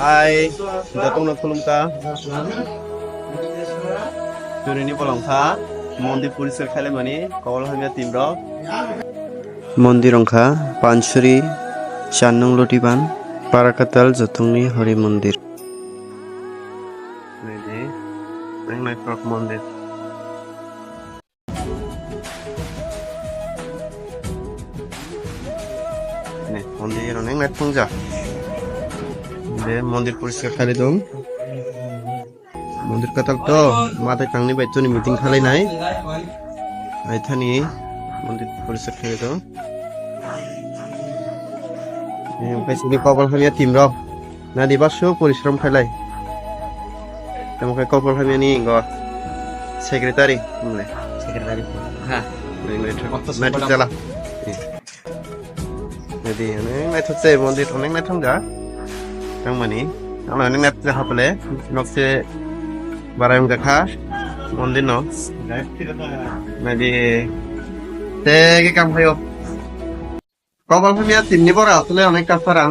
Hai, datang na tulong ka. Turini polongka, মন্দির পরিষ্কার খেলে মানে কবল হামিয়া তীব্র মন্দির অংখা পানসুরি চার নং লটিবান পারাকাতাল যতংনি হরি মন্দির মন্দির মন্দির অনেক নাইট পূজা মন্দিर परिष्कार खाले दं মন্দির কাতাল তো মাথায় কাংনি বাইতো মিটিং খালাই নাই আইথানি মন্দির পরিষ্কার খালে তো ओमफ्राय जोंनि कपालखानिया टिम र ना दिबा सो परिश्रम खालाय ओमफ्राय कपालखानियानि ग सेक्रेटारि होनलाय सेक्रेटारि हा नायथाब जाला बिदि अनेक नायथाब जायो मन्दिर अनेक नायथाब जा তাংমানি আমরা অনেক দেখা পেলে নকছে বারাই দেখা মন্দির নাদি তে কি কাম খাইও কপাল হামিয়া তিননি আসলে অনেক কাজ পারাম